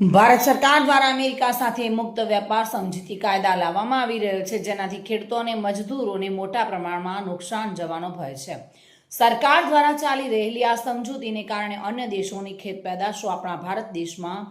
ભારત સરકાર દ્વારા અમેરિકા સાથે મુક્ત વેપાર સમજૂતી કાયદા લાવવામાં આવી રહ્યો છે, જેનાથી ખેડૂતો અને મજદૂરોને મોટા પ્રમાણમાં નુકસાન જવાનો ભય છે. સરકાર દ્વારા ચાલી રહેલી આ સમજૂતીને કારણે અન્ય દેશોની ખેત પેદાશો આપણા ભારત દેશમાં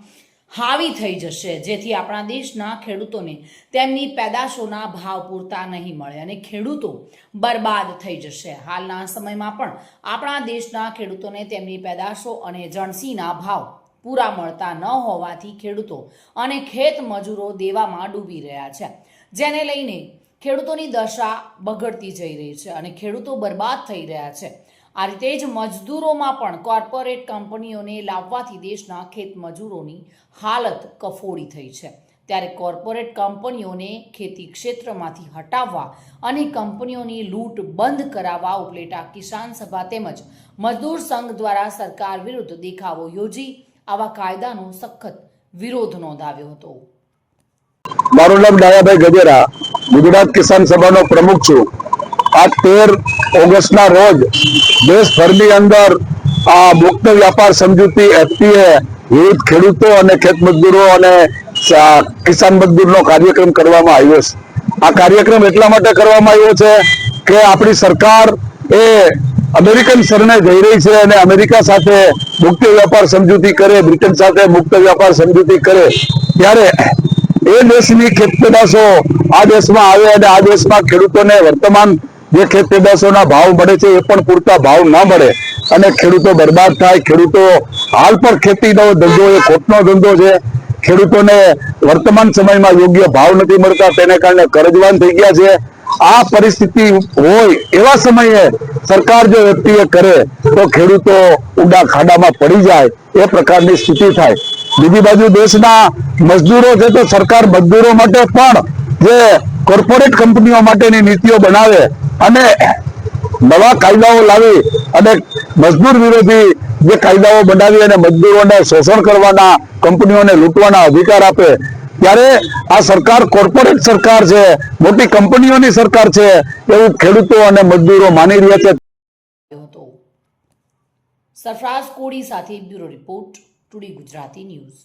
હાવી થઈ જશે, જેથી આપણા દેશના ખેડૂતોને તેમની પેદાશોના ભાવ પૂરતા નહીં મળે અને ખેડૂતો બરબાદ થઈ જશે. હાલના સમયમાં પણ આપણા દેશના ખેડૂતોને તેમની પેદાશો અને જણસીના ભાવ પૂરા મળતા ન હોવાથી ખેડૂતો અને ખેત મજૂરો દેવામાં ડૂબી રહ્યા છે. જેને લઈને ખેડૂતોની દશા બગડતી જઈ રહી છે અને ખેડૂતો બરબાદ થઈ રહ્યા છે. આ રીતે જ મજદૂરોમાં પણ કોર્પોરેટ કંપનીઓને લાવવાથી દેશના ખેત મજૂરોની હાલત કફોડી થઈ છે. ત્યારે કોર્પોરેટ કંપનીઓને ખેતી ક્ષેત્રમાંથી હટાવવા અને કંપનીઓની લૂંટ બંધ કરાવવા ઉપલેટા કિસાન સભા તેમજ મજદૂર સંઘ દ્વારા સરકાર વિરુદ્ધ દેખાવો યોજી આવા કાયદાનો સખત વિરોધ નોંધાવ્યો હતો. મારું નામ ડાયાભાઈ ગજેરા. ગુજરાત કિસાન સભાનો પ્રમુખ છું. આ તેર ઓગસ્ટના રોજ દેશભરની અંદર આ મુક્ત વ્યાપાર સમજૂતી એફટીએ વિવિધ ખેડૂતો અને ખેત મજદૂરો અને કિસાન મજદૂરનો કાર્યક્રમ કરવામાં આવ્યો છે. આ કાર્યક્રમ એટલા માટે કરવામાં આવ્યો છે કે આપણી સરકાર એ અમેરિકન શરણે જઈ રહી છે અને અમેરિકા સાથે મુક્ત વ્યાપાર સમજૂતી કરે, બ્રિટન સાથે મુક્ત વ્યાપાર સમજૂતી કરે, ત્યારે એ દેશની ખેત આ દેશમાં આવે અને આ દેશમાં ખેડૂતોને વર્તમાન જે ખેત ભાવ મળે છે એ પણ પૂરતા ભાવ ન મળે અને ખેડૂતો બરબાદ થાય. ખેડૂતો હાલ પણ ખેતીનો ધંધો એ ખોટનો ધંધો છે. ખેડૂતોને વર્તમાન સમયમાં યોગ્ય ભાવ નથી મળતા. તેને કારણે કરજવાન થઈ ગયા છે. આ પરિસ્થિતિ હોય એવા સમયે સરકાર જો વ્યક્તિએ કરે, તો ખેડૂતો ઊંડા ખાડામાં પડી જાય, એ પ્રકારની સ્થિતિ થાય. બીજી બાજુ દેશના મજદૂરો છે તો સરકાર મજદૂરો માટે પણ જે કોર્પોરેટ કંપનીઓ માટેની નીતિઓ બનાવે અને નવા કાયદાઓ લાવી અને મજદૂર વિરોધી જે કાયદાઓ બનાવી અને મજદૂરોને શોષણ કરવાના, કંપનીઓને લૂંટવાના અધિકાર આપે ત્યારે આ સરકાર, કોર્પોરેટ સરકાર છે, મોટી કંપનીઓની સરકાર છે, એવું ખેડૂતો અને મજદૂરો માની રહ્યા છે. સરફરાજ કોડી સાથે bureau report, today Gujarati news.